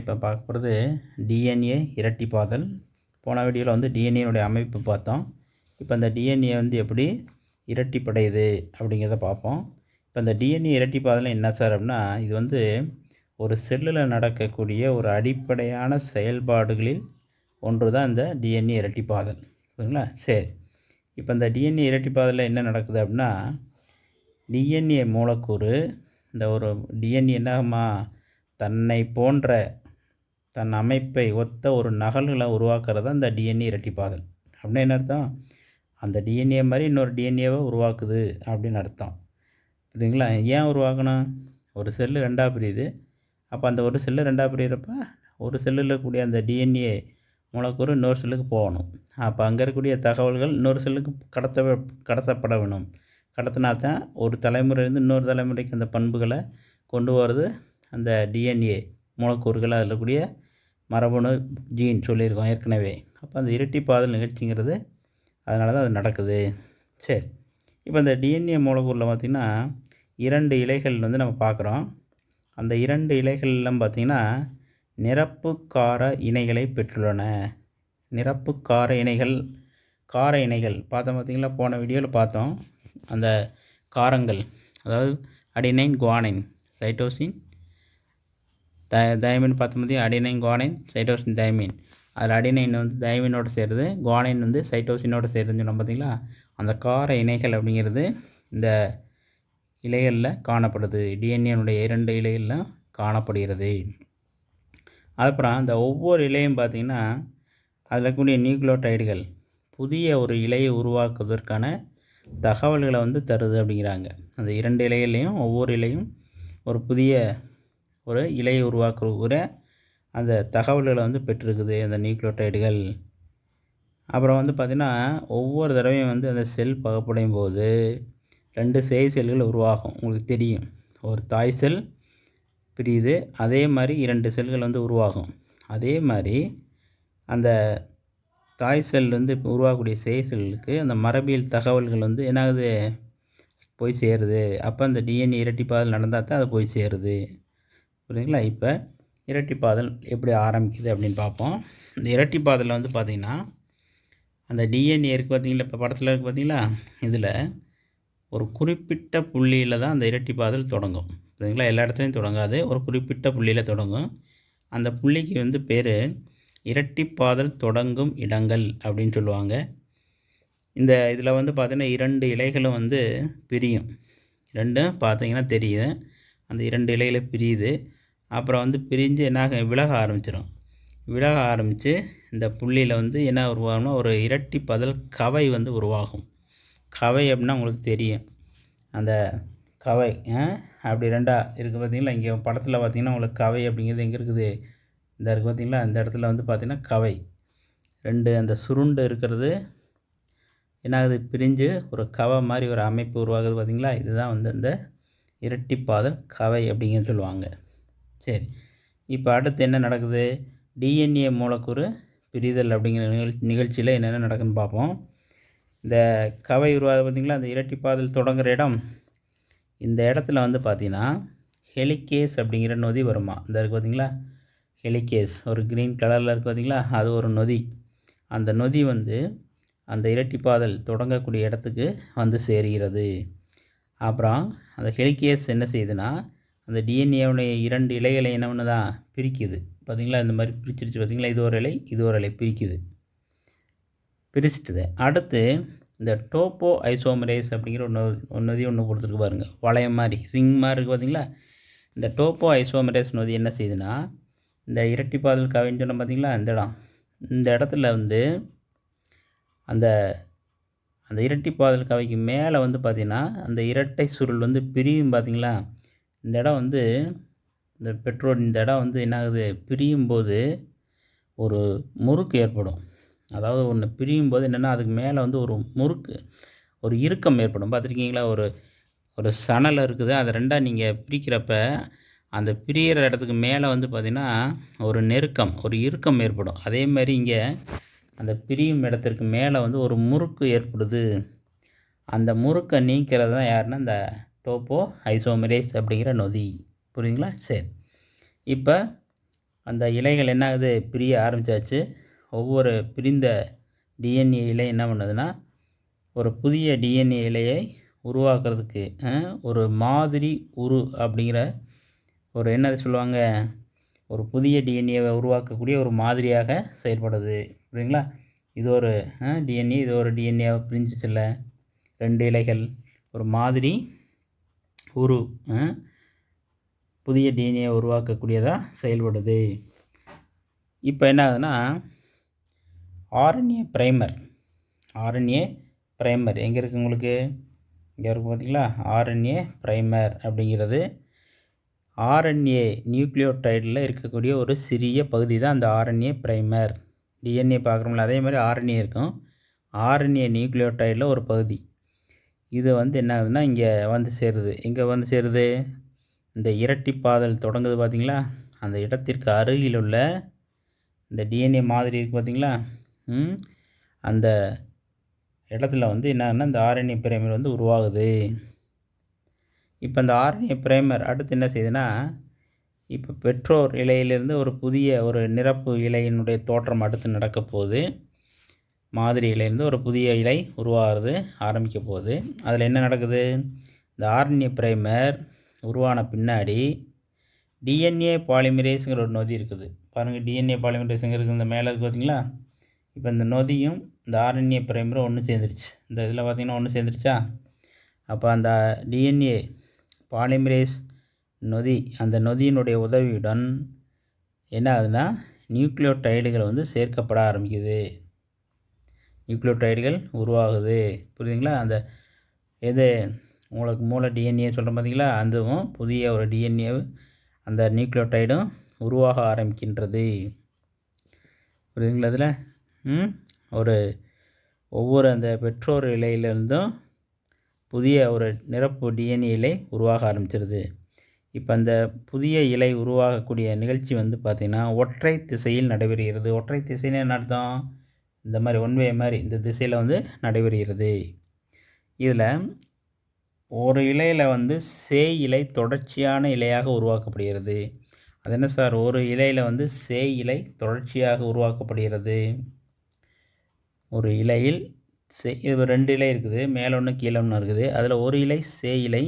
இப்போ பார்க்க போகிறது டிஎன்ஏ இரட்டிப்பாதல். போன வீடியோவில் வந்து டிஎன்ஏனுடைய அமைப்பு பார்த்தோம். இப்போ இந்த டிஎன்ஏ வந்து எப்படி இரட்டிப்படையுது அப்படிங்கிறத பார்ப்போம். இப்போ இந்த டிஎன்ஏ இரட்டிப்பாதல் என்ன சார் அப்படின்னா இது வந்து ஒரு செல்லில் நடக்கக்கூடிய ஒரு அடிப்படையான செயல்பாடுகளில் ஒன்று தான் இந்த டிஎன்ஏ இரட்டிப்பாதல். சரிங்களா சரி. இப்போ இந்த டிஎன்ஏ இரட்டிப்பாதலில் என்ன நடக்குது அப்படின்னா டிஎன்ஏ மூலக்கூறு இந்த ஒரு டிஎன்ஏ என்னமா தன்னை போன்ற தன் அமைப்பை ஒத்த ஒரு நகல்களை உருவாக்குறது தான் இந்த டிஎன்ஏ இரட்டிப்பாதல். அப்படின்னு என்ன அர்த்தம்? அந்த டிஎன்ஏ மாதிரி இன்னொரு டிஎன்ஏவை உருவாக்குது அப்படின்னு அர்த்தம். புரியுதுங்களா? ஏன் உருவாக்கணும்? ஒரு செல்லு ரெண்டாக பிரியுது. அப்போ அந்த ஒரு செல்லு ரெண்டாக பிரியிறப்ப ஒரு செல்லில் இருக்கக்கூடிய அந்த டிஎன்ஏ மூலக்கூறு இன்னொரு செல்லுக்கு போகணும். அப்போ அங்கே இருக்கக்கூடிய தகவல்கள் இன்னொரு செல்லுக்கு கடத்த கடத்தப்பட வேணும். கடத்தினா தான் ஒரு தலைமுறையிலேருந்து இன்னொரு தலைமுறைக்கு அந்த பண்புகளை கொண்டு வர்றது அந்த டிஎன்ஏ மூலக்கூறுகள் அதில் இருக்கக்கூடிய மரபணு ஜீன் சொல்லியிருக்கோம் ஏற்கனவே. அப்போ அந்த இரட்டிப்பாதல் நிகழ்ச்சிங்கிறது அதனால தான் அது நடக்குது. சரி. இப்போ இந்த டிஎன்ஏ மூலக்கூறில் பார்த்திங்கன்னா இரண்டு இலைகள் வந்து நம்ம பார்க்குறோம். அந்த இரண்டு இலைகள்லாம் பார்த்திங்கன்னா நிரப்பு கார இணைகளை பெற்றுள்ளன. நிரப்பு கார இணைகள் கார இணைகள். பார்த்தோம் பார்த்திங்களா? போன வீடியோவில் பார்த்தோம். அந்த காரங்கள் அதாவது அடினைன் குவானைன் சைட்டோசின் த தயமின் பார்த்தோம் அடினைன் குவானைன் சைட்டோசின் தயமின். அதில் அடினைன் வந்து தயமினோட சேருது குவானைன் வந்து சைட்டோசினோடு சேருதுன்னு சொன்னோம் பார்த்தீங்களா அந்த கார இணைகள் அப்படிங்கிறது இந்த இலைகளில் காணப்படுது. டிஎன்ஏனுடைய இரண்டு இலைகளில் காணப்படுகிறது. அப்புறம் அந்த ஒவ்வொரு இலையும் பார்த்திங்கன்னா அதில் இருக்கக்கூடிய நியூக்ளோடைடுகள் புதிய ஒரு இலையை உருவாக்குவதற்கான தகவல்களை வந்து தருது அப்படிங்கிறாங்க. அந்த இரண்டு இலைகள்லேயும் ஒவ்வொரு இலையும் ஒரு புதிய ஒரு இலையை உருவாக்குற அந்த தகவல்களை வந்து பெற்றிருக்குது அந்த நியூக்ளியோடைடுகள். அப்புறம் வந்து பார்த்திங்கன்னா ஒவ்வொரு தடவையும் வந்து அந்த செல் பகப்படையும் போது ரெண்டு சேய் செல்கள் உருவாகும். உங்களுக்கு தெரியும். ஒரு தாய் செல் பிரியுது அதே மாதிரி இரண்டு செல்கள் வந்து உருவாகும். அதே மாதிரி அந்த தாய் செல்லேருந்து இப்போ உருவாகக்கூடிய சேய் செல்களுக்கு அந்த மரபியல் தகவல்கள் வந்து என்னாகுது? போய் சேருது. அப்போ அந்த டிஎன்ஏ இரட்டிப்பாதல் நடந்தால் தான் அது போய் சேருது. புரியுதுங்களா? இப்போ இரட்டிப்பாதல் எப்படி ஆரம்பிக்குது அப்படின்னு பார்ப்போம். இந்த இரட்டிப்பாதலில் வந்து பார்த்திங்கன்னா அந்த டிஎன்ஏ இருக்குது பார்த்தீங்களா இப்போ படத்தில் இருக்குது பார்த்தீங்களா இதில் ஒரு குறிப்பிட்ட புள்ளியில் தான் அந்த இரட்டிப்பாதல் தொடங்கும். புரியுதுங்களா? எல்லா இடத்துலையும் தொடங்காது. ஒரு குறிப்பிட்ட புள்ளியில் தொடங்கும். அந்த புள்ளிக்கு வந்து பேர் இரட்டிப்பாதல் தொடங்கும் இடங்கள் அப்படின்னு சொல்லுவாங்க. இந்த இதில் வந்து பார்த்திங்கன்னா இரண்டு இலைகளும் வந்து பிரியும். ரெண்டும் பார்த்திங்கன்னா தெரியுது. அந்த இரண்டு இலைகளை பிரியுது. அப்புறம் வந்து பிரிஞ்சு என்னாக விலக ஆரம்பிச்சிடும் விலக ஆரம்பித்து இந்த புள்ளியில் வந்து என்ன உருவாகும்னா ஒரு இரட்டி பதல் கவை வந்து உருவாகும். கவை அப்படின்னா உங்களுக்கு தெரியும். அந்த கவை அப்படி ரெண்டாக இருக்குது பார்த்தீங்களா இங்கே படத்தில் பார்த்திங்கன்னா உங்களுக்கு கவை அப்படிங்கிறது எங்கே இருக்குது? இந்த இருக்குது பார்த்திங்களா இந்த இடத்துல வந்து பார்த்திங்கன்னா கவை. ரெண்டு அந்த சுருண்டு இருக்கிறது என்ன ஆகுது? பிரிஞ்சு ஒரு கவை மாதிரி ஒரு அமைப்பு உருவாகுது பார்த்திங்களா இதுதான் வந்து இந்த இரட்டிப்பாதல் கவை அப்படிங்கன்னு சொல்லுவாங்க. சரி. இப்போ அடுத்து என்ன நடக்குது? டிஎன்ஏ மூலக்கூறு பிரிதல் அப்படிங்கிற நிகழ்ச்சி நிகழ்ச்சியில் என்னென்ன நடக்குதுன்னு பார்ப்போம். இந்த கவை உருவாது பார்த்திங்களா? அந்த இரட்டிப்பாதல் தொடங்குகிற இடம். இந்த இடத்துல வந்து பார்த்திங்கன்னா ஹெலிகேஸ் அப்படிங்கிற நொதி வருமா? இந்த இருக்குது பார்த்திங்களா? ஹெலிகேஸ். ஒரு க்ரீன் கலரில் இருக்குது பார்த்திங்களா? அது ஒரு நொதி. அந்த நொதி வந்து அந்த இரட்டிப்பாதல் தொடங்கக்கூடிய இடத்துக்கு வந்து சேருகிறது. அப்புறம் அந்த ஹெலிகேஸ் என்ன செய்யுதுன்னா அந்த டிஎன்ஏவுடைய இரண்டு இலைகளை என்ன ஒன்று தான் பிரிக்குது. பார்த்திங்களா? இந்த மாதிரி பிரிச்சிருச்சு பார்த்திங்களா? இது ஒரு இலை இது ஒரு இலை பிரிக்குது. பிரிச்சுட்டுது. அடுத்து இந்த டோப்போ ஐசோமரேஸ் அப்படிங்கிற ஒன்று ஒரு ஒன்று கொடுத்துருக்கு பாருங்கள் வளையம் மாதிரி ரிங் மாதிரி இருக்குது பார்த்திங்களா? இந்த டோப்போ ஐசோமரேஸ் நொதி என்ன செய்யுதுன்னா இந்த இரட்டிப்பாதல் கவின்னு சொன்ன பார்த்தீங்களா? இந்த இடம். இந்த இடத்துல வந்து அந்த அந்த இரட்டிப்பாதல் கவைக்கு மேலே வந்து பார்த்திங்கன்னா அந்த இரட்டை சுருள் வந்து பிரியும் பார்த்திங்களா? இந்த இடம் வந்து இந்த பெட்ரோல் இந்த இடம் வந்து என்ன ஆகுது பிரியும் போது ஒரு முறுக்கு ஏற்படும். அதாவது ஒன்று பிரியும் போது என்னென்னா அதுக்கு மேலே வந்து ஒரு முறுக்கு ஒரு இறுக்கம் ஏற்படும். பார்த்துருக்கீங்களா? ஒரு ஒரு சணல் இருக்குது. அதை ரெண்டாக நீங்கள் பிரிக்கிறப்ப அந்த பிரியிற இடத்துக்கு மேலே வந்து பார்த்திங்கன்னா ஒரு நெருக்கம் ஒரு இறுக்கம் ஏற்படும். அதே மாதிரி இங்கே அந்த பிரியும் இடத்திற்கு மேலே வந்து ஒரு முறுக்கு ஏற்படுது. அந்த முறுக்கை நீக்கிறது தான் யாருன்னா இந்த டோப்போ ஐசோமரேஸ் அப்படிங்கிற நொதி. புரியுங்களா சரி. இப்போ அந்த இலைகள் என்ன ஆகுது பிரிய ஆரம்பித்தாச்சு ஒவ்வொரு பிரிந்த டிஎன்ஏ இலை என்ன பண்ணுதுன்னா ஒரு புதிய டிஎன்ஏ இலையை உருவாக்குறதுக்கு ஒரு மாதிரி உரு அப்படிங்கிற ஒரு என்னது சொல்லுவாங்க? ஒரு புதிய டிஎன்ஏவை உருவாக்கக்கூடிய ஒரு மாதிரியாக செயல்படுது. புரியுங்களா இது ஒரு டிஎன்ஏ இது ஒரு டிஎன்ஏவை பிரிஞ்சிச்சுல்ல. ரெண்டு இலைகள் ஒரு மாதிரி உரு புதிய டிஎன்ஏ உருவாக்கக்கூடியதாக செயல்படுது. இப்போ என்ன ஆகுதுன்னா ஆர்என்ஏ பிரைமர் ஆர்என்ஏ பிரைமர் எங்கே இருக்குது உங்களுக்கு? இங்கே இருக்குது பார்த்தீங்களா ஆர்என்ஏ பிரைமர் அப்படிங்கிறது ஆர்என்ஏ நியூக்ளியோடைடில் இருக்கக்கூடிய ஒரு சிறிய பகுதி தான் அந்த ஆர்என்ஏ பிரைமர் டிஎன்ஏ பார்க்குறோம்ல அதே மாதிரி ஆர்என்ஏ இருக்கும். ஆர்என்ஏ நியூக்ளியோடைடில் ஒரு பகுதி. இது வந்து என்ன ஆகுதுன்னா இங்கே வந்து சேருது. இங்கே வந்து சேருது? இந்த இரட்டிப்பாதல் தொடங்குது பார்த்தீங்களா அந்த இடத்திற்கு அருகில் உள்ள இந்த டிஎன்ஏ மாதிரி இருக்குது பார்த்தீங்களா அந்த இடத்துல வந்து என்னன்னா இந்த ஆர்என்ஏ பிரைமர் வந்து உருவாகுது. இப்போ இந்த ஆர்என்ஏ பிரைமர் அடுத்து என்ன செய்யுதுன்னா இப்போ பெற்றோர் இலையிலிருந்து ஒரு புதிய ஒரு நிரப்பு இலையினுடைய தோற்றம் அடுத்து நடக்க போகுது. மாதிரி இலையிலேருந்து ஒரு புதிய இலை உருவாகிறது ஆரம்பிக்க போகுது. அதில் என்ன நடக்குது? இந்த ஆர்என்ஏ பிரைமர் உருவான பின்னாடி டிஎன்ஏ பாலிமரேஸுங்கிற ஒரு நொதி இருக்குது. பாருங்கள் டிஎன்ஏ பாலிமரேஸுங்க இருக்குது. இந்த மேலே இருக்குது பார்த்தீங்களா? இப்போ இந்த நொதியும் இந்த ஆர்என்ஏ பிரைமரும் ஒன்று சேர்ந்துருச்சு. இந்த இதில் பார்த்தீங்கன்னா ஒன்று சேர்ந்துருச்சா? அப்போ அந்த டிஎன்ஏ பாலிமரேஸ் நொதி அந்த நொதியினுடைய உதவியுடன் என்ன ஆகுதுன்னா நியூக்ளியோடைடுகள் வந்து சேர்க்கப்பட ஆரம்பிக்குது. நியூக்ளியோடைடுகள் உருவாகுது. புரியுதுங்களா? அந்த எது உங்களுக்கு மூளை டிஎன்ஏ சொல்கிறோம் பார்த்தீங்களா அதுவும் புதிய ஒரு டிஎன்ஏ அந்த நியூக்ளியோடைடும் உருவாக ஆரம்பிக்கின்றது. புரியுதுங்களா அதில் ஒரு ஒவ்வொரு அந்த பெற்றோர் இலையிலிருந்தும் புதிய ஒரு நிரப்பு டிஎன்ஏ இலை உருவாக ஆரம்பிச்சிருது. இப்போ அந்த புதிய இலை உருவாகக்கூடிய நிகழ்ச்சி வந்து பார்த்திங்கன்னா ஒற்றை திசையில் நடைபெறுகிறது. ஒற்றை திசைன்னு என்ன அர்த்தம்? இந்த மாதிரி ஒன் வே மாதிரி இந்த திசையில் வந்து நடைபெறுகிறது. இதில் ஒரு இலையில் வந்து சே இலை தொடர்ச்சியான இலையாக உருவாக்கப்படுகிறது. அது என்ன சார்? ஒரு இலையில் வந்து சே இலை தொடர்ச்சியாக உருவாக்கப்படுகிறது. ஒரு இலையில் சே இது ரெண்டு இலை இருக்குது. மேலே ஒன்று கீழே ஒன்று இருக்குது. அதில் ஒரு இலை சே இலை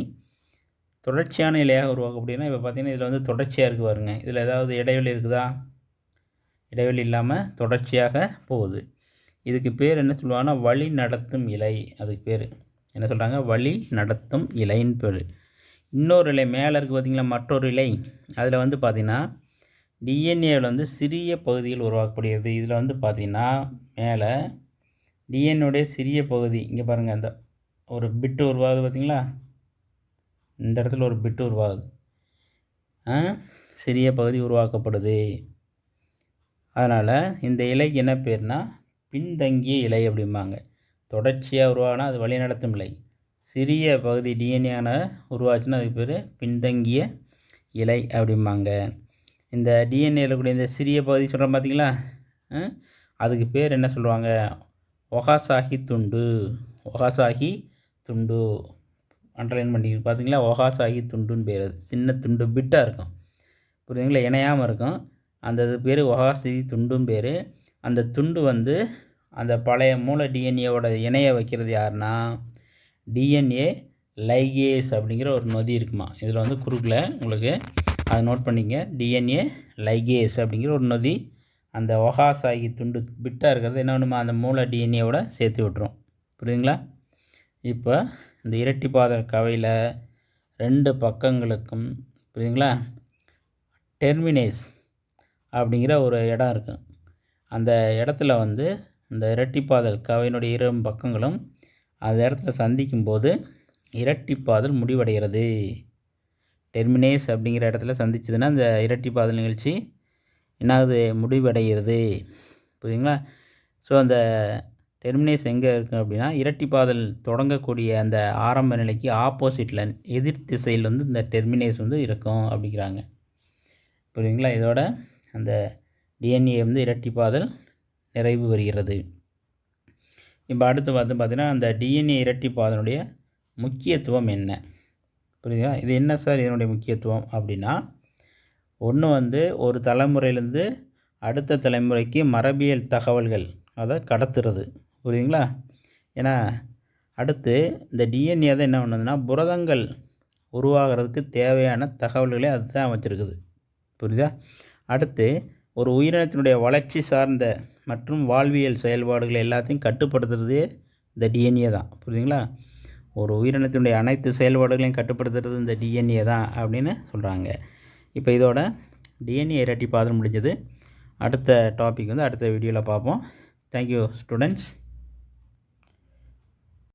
தொடர்ச்சியான இலையாக உருவாக்கப்படுதுன்னா இப்போ பார்த்தீங்கன்னா இதில் வந்து தொடர்ச்சியாக இருக்குது பாருங்க. இதில் ஏதாவது இடைவெளி இருக்குதா? இடைவெளி இல்லாமல் தொடர்ச்சியாக போகுது. இதுக்கு பேர் என்ன சொல்லுவாங்கன்னா வழி நடத்தும் இலை. அதுக்கு பேர். என்ன சொல்கிறாங்க வழி நடத்தும் இலைன்னு பேர். இன்னொரு இலை மேலே இருக்குது பார்த்திங்களா மற்றொரு இலை. அதில் வந்து பார்த்திங்கன்னா டிஎன்ஏவில் வந்து சிறிய பகுதிகள் உருவாக்கப்படுகிறது இதில் வந்து பார்த்திங்கன்னா மேலே டிஎன்ஏடைய சிறிய பகுதி. இங்கே பாருங்கள் அந்த ஒரு பிட்டு உருவாகுது பார்த்தீங்களா இந்த இடத்துல ஒரு பிட்டு உருவாகுது. சிறிய பகுதி உருவாக்கப்படுது. அதனால் இந்த இலைக்கு என்ன பேர்னா பின்தங்கிய இலை அப்படிம்பாங்க. தொடர்ச்சியாக உருவானா அது வழிநடத்தும் இலை சிறிய பகுதி டிஎன்ஏன உருவாச்சுன்னா அதுக்கு பேர் பின்தங்கிய இலை அப்படிம்பாங்க. இந்த டிஎன்ஏ இருக்கக்கூடிய இந்த சிறிய பகுதி சொல்கிறோம் பார்த்தீங்களா அதுக்கு பேர் என்ன சொல்லுவாங்க? ஒகாசாகி துண்டு. ஒகாசாகி துண்டு. அண்டர்லைன் பண்ணி பார்த்தீங்களா ஒகாசாகி துண்டுன்னு பேர். அது சின்ன துண்டு பிட்டாக இருக்கும். புரியுதுங்களா? இணையாமல் இருக்கும். அந்த இது பேர் ஒகாசி துண்டும் பேர். அந்த துண்டு வந்து அந்த பழைய மூல டிஎன்ஏவோட இணைய வைக்கிறது யாருன்னா டிஎன்ஏ லைகேஸ் அப்படிங்கிற ஒரு நொதி இருக்குமா? இதில் வந்து குறுக்கில் உங்களுக்கு அதை நோட் பண்ணிங்க டிஎன்ஏ லைகேஸ் அப்படிங்கிற ஒரு நொதி அந்த ஒகாசாகி துண்டு பிட்டாக இருக்கிறது என்ன வேணுமா அந்த மூல டிஎன்ஏவோட சேர்த்து விட்டுரும். புரியுதுங்களா? இப்போ இந்த இரட்டிப்பாத கவையில் ரெண்டு பக்கங்களுக்கும் புரியுதுங்களா? டெர்மினேஸ் அப்படிங்கிற ஒரு இடம் இருக்கும் அந்த இடத்துல வந்து இந்த இரட்டிப்பாதல் கவையினுடைய இரு பக்கங்களும் அந்த இடத்துல சந்திக்கும் போது இரட்டிப்பாதல் முடிவடைகிறது. டெர்மினேஸ் அப்படிங்கிற இடத்துல சந்திச்சதுன்னா இந்த இரட்டிப்பாதல் நிகழ்ச்சி என்னாகுது முடிவடைகிறது. புரியுதுங்களா? ஸோ அந்த டெர்மினேஸ் எங்கே இருக்குது அப்படின்னா இரட்டிப்பாதல் தொடங்கக்கூடிய அந்த ஆரம்ப நிலைக்கு ஆப்போசிட்டில் எதிர் திசையில் வந்து இந்த டெர்மினேஸ் வந்து இருக்கும் அப்படிங்கிறாங்க. புரியுதுங்களா? இதோட அந்த டிஎன்ஏ வந்து இரட்டிப்பாதல் நிறைவு வருகிறது இப்போ அடுத்து வந்து பார்த்திங்கன்னா அந்த டிஎன்ஏ இரட்டிப்பாதனுடைய முக்கியத்துவம் என்ன? புரியுதா? இது என்ன சார் இதனுடைய முக்கியத்துவம் அப்படின்னா ஒன்று வந்து ஒரு தலைமுறையிலேருந்து அடுத்த தலைமுறைக்கு மரபியல் தகவல்கள் அதை கடத்துறது. புரியுதுங்களா? ஏன்னா அடுத்து இந்த டிஎன்ஏ தான் என்ன பண்ணுதுன்னா புரதங்கள் உருவாகிறதுக்கு தேவையான தகவல்களை அது தான் அமைச்சிருக்குது. புரியுதா? அடுத்து ஒரு உயிரினத்தினுடைய வளர்ச்சி சார்ந்த மற்றும் வாழ்வியல் செயல்பாடுகள் எல்லாத்தையும் கட்டுப்படுத்துறதே இந்த டிஎன்ஏ தான். புரியுதுங்களா? ஒரு உயிரினத்தினுடைய அனைத்து செயல்பாடுகளையும் கட்டுப்படுத்துறது இந்த டிஎன்ஏ தான் அப்படின்னு சொல்கிறாங்க இப்போ இதோட டிஎன்ஏ இரட்டி பாதம் முடிஞ்சது. அடுத்த டாபிக் வந்து அடுத்த வீடியோவில் பார்ப்போம். Thank you students